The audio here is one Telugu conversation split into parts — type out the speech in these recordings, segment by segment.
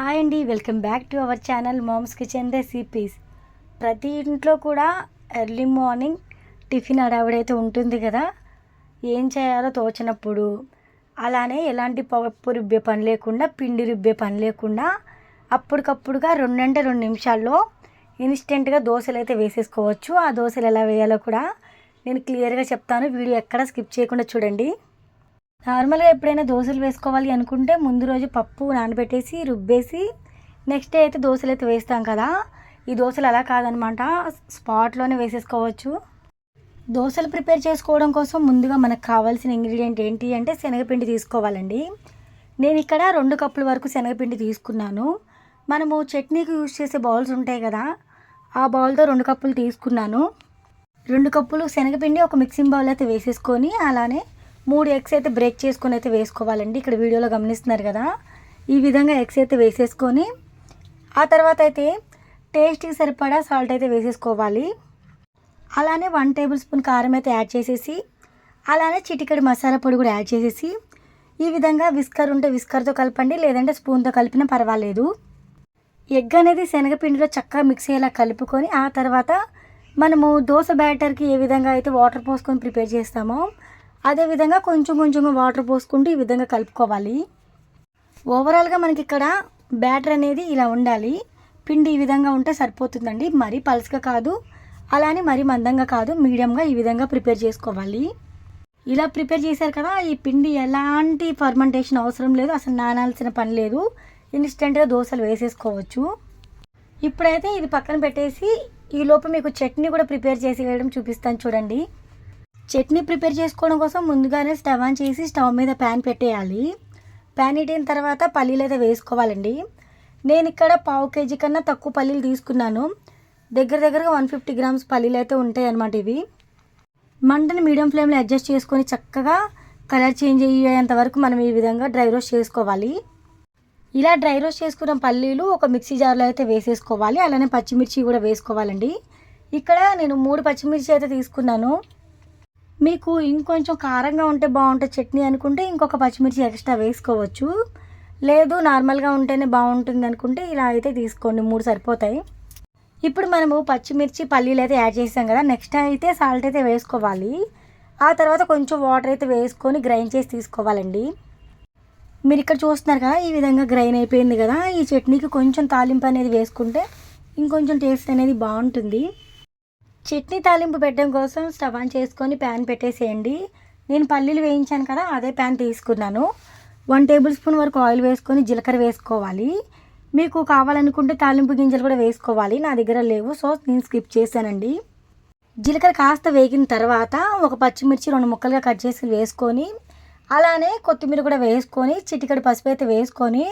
హాయ్ అండి welcome back to our channel mom's kitchen recipes. ప్రతి ఇంట్లో కూడా ఎర్లీ మార్నింగ్ టిఫిన్ అడావిడైతే ఉంటుంది కదా. ఏం చేయాలో తోచినప్పుడు అలానే ఎలాంటి పప్పు రుబ్బే పని లేకుండా పిండి రుబ్బే పని లేకుండా అప్పటికప్పుడుగా రెండంటే రెండు నిమిషాల్లో ఇన్స్టెంట్గా దోశలు అయితే వేసేసుకోవచ్చు. ఆ దోశలు ఎలా వేయాలో కూడా నేను క్లియర్గా చెప్తాను. వీడియో ఎక్కడ స్కిప్ చేయకుండా చూడండి. నార్మల్గా ఎప్పుడైనా దోశలు వేసుకోవాలి అనుకుంటే ముందు రోజు పప్పు నానబెట్టేసి రుబ్బేసి నెక్స్ట్ డే అయితే దోశలు అయితే వేస్తాం కదా. ఈ దోశలు అలా కాదనమాట. స్పాట్లోనే వేసేసుకోవచ్చు. దోశలు ప్రిపేర్ చేసుకోవడం కోసం ముందుగా మనకు కావాల్సిన ఇంగ్రీడియంట్ ఏంటి అంటే శనగపిండి తీసుకోవాలండి. నేను ఇక్కడ రెండు కప్పుల వరకు శనగపిండి తీసుకున్నాను. మనము చట్నీకి యూజ్ చేసే బౌల్స్ ఉంటాయి కదా ఆ బౌల్తో రెండు కప్పులు తీసుకున్నాను. రెండు కప్పులు శనగపిండి ఒక మిక్సింగ్ బౌల్ అయితే వేసేసుకొని అలానే మూడు ఎగ్స్ అయితే బ్రేక్ చేసుకొని అయితే వేసుకోవాలండి. ఇక్కడ వీడియోలో గమనిస్తున్నారు కదా. ఈ విధంగా ఎగ్స్ అయితే వేసేసుకొని ఆ తర్వాత అయితే టేస్ట్కి సరిపడా సాల్ట్ అయితే వేసేసుకోవాలి. అలానే వన్ టేబుల్ స్పూన్ కారం అయితే యాడ్ చేసేసి అలానే చిటికెడు మసాలా పొడి కూడా యాడ్ చేసేసి ఈ విధంగా విస్కర్ ఉంటే విస్కర్తో కలపండి లేదంటే స్పూన్తో కలిపినా పర్వాలేదు. ఎగ్ అనేది శనగపిండిలో చక్కగా మిక్స్ అయ్యేలా కలుపుకొని ఆ తర్వాత మనము దోశ బ్యాటర్కి ఏ విధంగా అయితే వాటర్ పోసుకొని ప్రిపేర్ చేస్తామో అదేవిధంగా కొంచెం కొంచెంగా వాటర్ పోసుకుంటూ ఈ విధంగా కలుపుకోవాలి. ఓవరాల్గా మనకి ఇక్కడ బ్యాటర్ అనేది ఇలా ఉండాలి. పిండి ఈ విధంగా ఉంటే సరిపోతుందండి. మరీ పలుసుగా కాదు అలానే మరీ మందంగా కాదు. మీడియంగా ఈ విధంగా ప్రిపేర్ చేసుకోవాలి. ఇలా ప్రిపేర్ చేశారు కదా ఈ పిండి ఎలాంటి ఫర్మెంటేషన్ అవసరం లేదు. అసలు నానాల్సిన పని లేదు. ఇన్స్టెంట్గా దోశలు వేసేసుకోవచ్చు. ఇప్పుడైతే ఇది పక్కన పెట్టేసి ఈ లోపు మీకు చట్నీ కూడా ప్రిపేర్ చేసి వేయడం చూపిస్తాను చూడండి. చట్నీ ప్రిపేర్ చేసుకోవడం కోసం ముందుగానే స్టవ్ ఆన్ చేసి స్టవ్ మీద ప్యాన్ పెట్టేయాలి. ప్యాన్ ఇట్టిన తర్వాత పల్లీలు అయితే వేసుకోవాలండి. నేను ఇక్కడ పావు కేజీ కన్నా తక్కువ పల్లీలు తీసుకున్నాను. దగ్గర దగ్గరగా వన్ ఫిఫ్టీ గ్రామ్స్ పల్లీలు అయితే ఉంటాయి అన్నమాట ఇవి. మంటను మీడియం ఫ్లేమ్లో అడ్జస్ట్ చేసుకొని చక్కగా కలర్ చేంజ్ అయ్యేంత వరకు మనం ఈ విధంగా డ్రై రోస్ట్ చేసుకోవాలి. ఇలా డ్రై రోస్ట్ చేసుకున్న పల్లీలు ఒక మిక్సీ జార్లో అయితే వేసేసుకోవాలి. అలానే పచ్చిమిర్చి కూడా వేసుకోవాలండి. ఇక్కడ నేను మూడు పచ్చిమిర్చి అయితే తీసుకున్నాను. మీకు ఇంకొంచెం కారంగా ఉంటే బాగుంటుంది చట్నీ అనుకుంటే ఇంకొక పచ్చిమిర్చి ఎక్స్ట్రా వేసుకోవచ్చు. లేదు నార్మల్గా ఉంటేనే బాగుంటుంది అనుకుంటే ఇలా అయితే తీసుకోండి. మూడు సరిపోతాయి. ఇప్పుడు మనము పచ్చిమిర్చి పల్లీలు అయితే యాడ్ చేసాం కదా. నెక్స్ట్ అయితే సాల్ట్ అయితే వేసుకోవాలి. ఆ తర్వాత కొంచెం వాటర్ అయితే వేసుకొని గ్రైండ్ చేసి తీసుకోవాలండి. మీరు ఇక్కడ చూస్తున్నారు కదా ఈ విధంగా గ్రైన్ అయిపోయింది కదా. ఈ చట్నీకి కొంచెం తాలింపు అనేది వేసుకుంటే ఇంకొంచెం టేస్ట్ అనేది బాగుంటుంది. చట్నీ తాలింపు పెట్టడం కోసం స్టవ్ ఆన్ చేసుకొని ప్యాన్ పెట్టేసేయండి. నేను పల్లీలు వేయించాను కదా అదే ప్యాన్ తీసుకున్నాను. వన్ టేబుల్ స్పూన్ వరకు ఆయిల్ వేసుకొని జీలకర్ర వేసుకోవాలి. మీకు కావాలనుకుంటే తాలింపు గింజలు కూడా వేసుకోవాలి నా దగ్గర లేవు సో నేను స్కిప్ చేశానండి. జీలకర్ర కాస్త వేగిన తర్వాత ఒక పచ్చిమిర్చి రెండు ముక్కలుగా కట్ చేసి వేసుకొని అలానే కొత్తిమీర కూడా వేసుకొని చిటికడి పసుపు అయితే వేసుకొని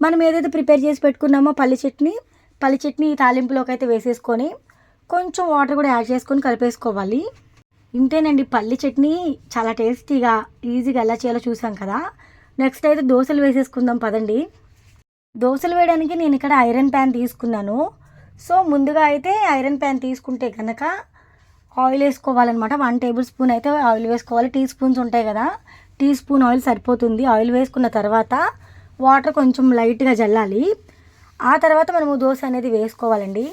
మనం ఏదైతే ప్రిపేర్ చేసి పెట్టుకున్నామో పల్లి చట్నీ పల్లి చట్నీ తాలింపులోకి అయితే వేసేసుకొని కొంచెం వాటర్ కూడా యాడ్ చేసుకొని కలిపేసుకోవాలి. ఇంతేనండి పల్లి చట్నీ చాలా టేస్టీగా ఈజీగా ఎలా చేయాలో చూసాం కదా. నెక్స్ట్ అయితే దోశలు వేసేసుకుందాం పదండి. దోశలు వేయడానికి నేను ఇక్కడ ఐరన్ ప్యాన్ తీసుకున్నాను. సో ముందుగా అయితే ఐరన్ ప్యాన్ తీసుకుంటే కనుక ఆయిల్ వేసుకోవాలన్నమాట. వన్ టేబుల్ స్పూన్ అయితే ఆయిల్ వేసుకోవాలి. టీ స్పూన్స్ ఉంటాయి కదా టీ స్పూన్ ఆయిల్ సరిపోతుంది. ఆయిల్ వేసుకున్న తర్వాత వాటర్ కొంచెం లైట్గా జల్లాలి. ఆ తర్వాత మనము దోశ అనేది వేసుకోవాలండి.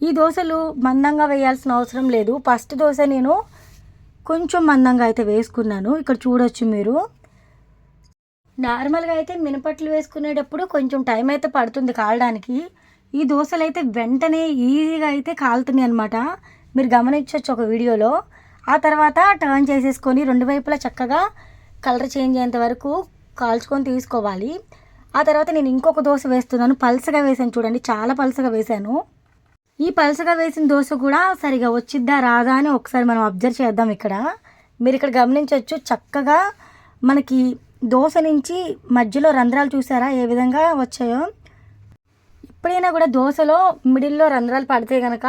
ఈ దోశలు మందంగా వేయాల్సిన అవసరం లేదు. ఫస్ట్ దోశ నేను కొంచెం మందంగా అయితే వేసుకున్నాను. ఇక్కడ చూడొచ్చు మీరు. నార్మల్గా అయితే మినపట్లు వేసుకునేటప్పుడు కొంచెం టైం అయితే పడుతుంది కాలడానికి. ఈ దోశలు అయితే వెంటనే ఈజీగా అయితే కాలుతున్నాయి అనమాట మీరు గమనించవచ్చు ఒక వీడియోలో. ఆ తర్వాత టర్న్ చేసేసుకొని రెండు వైపులా చక్కగా కలర్ చేంజ్ అయ్యేంత వరకు కాల్చుకొని తీసుకోవాలి. ఆ తర్వాత నేను ఇంకొక దోశ వేస్తున్నాను. పల్సగా వేసాను చూడండి. చాలా పల్సగా వేసాను ఈ పలసగా వేసిన దోశ కూడా సరిగా వచ్చిద్దా రాదా అని ఒకసారి మనం అబ్జర్వ్ చేద్దాం ఇక్కడ. మీరు ఇక్కడ గమనించవచ్చు చక్కగా మనకి దోశ నుంచి మధ్యలో రంధ్రాలు చూసారా ఏ విధంగా వచ్చాయో? ఎప్పుడైనా కూడా దోశలో మిడిల్లో రంధ్రాలు పడితే కనుక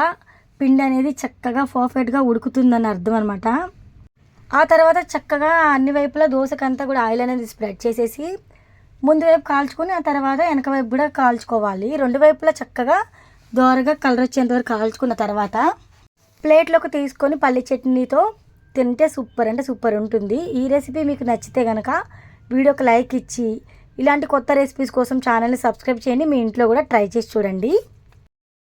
పిండి అనేది చక్కగా పర్ఫెక్ట్గా ఉడుకుతుందని అర్థం అనమాట ఆ తర్వాత చక్కగా అన్ని వైపులా దోశకంతా కూడా ఆయిల్ అనేది స్ప్రెడ్ చేసేసి ముందు వైపు కాల్చుకొని ఆ తర్వాత వెనక వైపు కూడా కాల్చుకోవాలి. రెండు వైపులా చక్కగా దోరగా కలర్ వచ్చేంత వరకు కాల్చుకున్న తర్వాత ప్లేట్లోకి తీసుకొని పల్లి చట్నీతో తింటే సూపర్ అంటే సూపర్ ఉంటుంది. ఈ రెసిపీ మీకు నచ్చితే కనుక వీడియోకి లైక్ ఇచ్చి ఇలాంటి కొత్త రెసిపీస్ కోసం ఛానల్ని సబ్స్క్రైబ్ చేయండి. మీ ఇంట్లో కూడా ట్రై చేసి చూడండి.